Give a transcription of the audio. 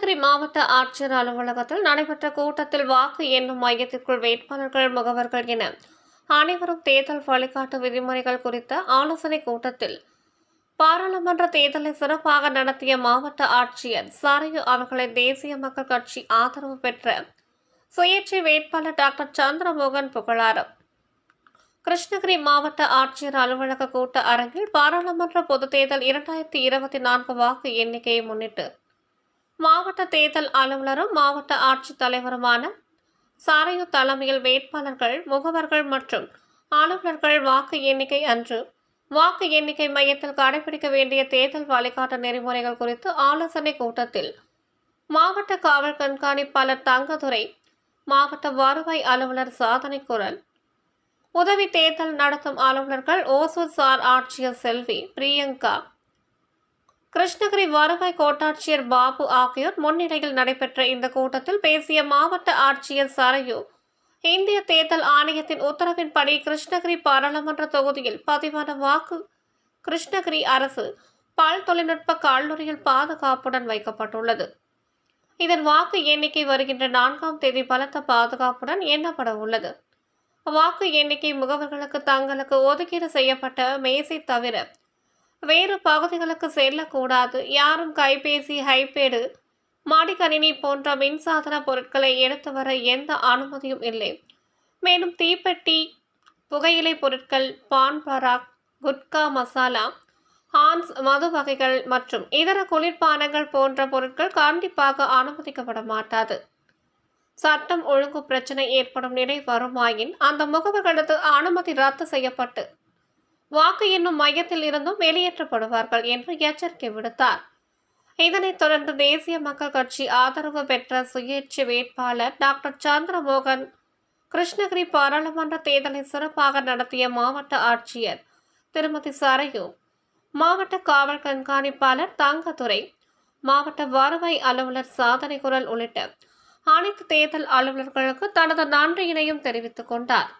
கிருஷ்ணகிரி மாவட்ட ஆட்சியர் அலுவலகத்தில் நடைபெற்ற கூட்டத்தில் வாக்கு எண்ணும் மையத்திற்குள் வேட்பாளர்கள் முகவர்கள் என அனைவரும் தேர்தல் வழிகாட்டு விதிமுறைகள் குறித்த ஆலோசனை கூட்டத்தில் பாராளுமன்ற தேர்தலை சிறப்பாக நடத்திய மாவட்ட ஆட்சியர் சரையு அவர்களை தேசிய மக்கள் கட்சி ஆதரவு பெற்ற சுயேட்சை வேட்பாளர் டாக்டர் சந்திரமோகன் புகழாரம். கிருஷ்ணகிரி மாவட்ட ஆட்சியர் அலுவலக கூட்ட அரங்கில் பாராளுமன்ற பொதுத் தேர்தல் இரண்டாயிரத்தி இருபத்தி நான்கு வாக்கு எண்ணிக்கையை முன்னிட்டு மாவட்ட தேர்தல் அலுவலரும் மாவட்ட ஆட்சித் தலைவருமான சாரையு தலைமையில் வேட்பாளர்கள் முகவர்கள் மற்றும் அலுவலர்கள் வாக்கு எண்ணிக்கை அன்று வாக்கு எண்ணிக்கை மையத்தில் கடைபிடிக்க வேண்டிய தேர்தல் வழிகாட்டு நெறிமுறைகள் குறித்து ஆலோசனை கூட்டத்தில் மாவட்ட காவல் கண்காணிப்பாளர் தங்கதுரை மாவட்ட வருவாய் அலுவலர் சாதனை குரல் உதவி தேர்தல் நடத்தும் அலுவலர்கள் ஓசூர் சார் ஆட்சியர் செல்வி பிரியங்கா கிருஷ்ணகிரி வருவாய் கோட்டாட்சியர் பாபு ஆகியோர் முன்னிலையில் நடைபெற்ற இந்த கூட்டத்தில் பேசிய மாவட்ட ஆட்சியர் சரையு இந்திய தேர்தல் ஆணையத்தின் உத்தரவின்படி கிருஷ்ணகிரி பாராளுமன்ற தொகுதியில் பதிவான வாக்கு கிருஷ்ணகிரி அரசு பல் தொழில்நுட்ப கல்லூரியில் பாதுகாப்புடன் வைக்கப்பட்டுள்ளது. இதன் வாக்கு எண்ணிக்கை வருகின்ற நான்காம் தேதி பலத்த பாதுகாப்புடன் எண்ணப்பட உள்ளது. வாக்கு எண்ணிக்கை முகவர்களுக்கு தங்களுக்கு ஒதுக்கீடு செய்யப்பட்ட மேசை தவிர வேறு பகுதிகளுக்கு செல்லக்கூடாது. யாரும் கைபேசி ஹைபேடு மடிக்கணினி போன்ற மின்சாதன பொருட்களை எடுத்து வர எந்த அனுமதியும் இல்லை. மேலும் தீப்பெட்டி புகையிலை பொருட்கள் பான் பராக் குட்கா மசாலா ஹான்ஸ் மது வகைகள் மற்றும் இதர குளிர்பானங்கள் போன்ற பொருட்கள் கண்டிப்பாக அனுமதிக்கப்பட மாட்டாது. சட்டம் ஒழுங்கு பிரச்சனை ஏற்படும் நிலை வருமாயின் அந்த முகவர்களது அனுமதி ரத்து செய்யப்பட்டு வாக்கு எண்ணும் மையத்தில் இருந்தும் வெளியேற்றப்படுவார்கள் என்று எச்சரிக்கை விடுத்தார். இதனைத் தொடர்ந்து தேசிய மக்கள் கட்சி ஆதரவு பெற்ற சுயேட்சை வேட்பாளர் டாக்டர் சந்திரமோகன் கிருஷ்ணகிரி பாராளுமன்ற தேர்தலை சிறப்பாக நடத்திய மாவட்ட ஆட்சியர் திருமதி சரையு மாவட்ட காவல் கண்காணிப்பாளர் தங்கதுரை மாவட்ட வருவாய் அலுவலர் சாதனை குரல் உள்ளிட்ட அனைத்து தேர்தல் அலுவலர்களுக்கு தனது நன்றியினையும் தெரிவித்துக் கொண்டார்.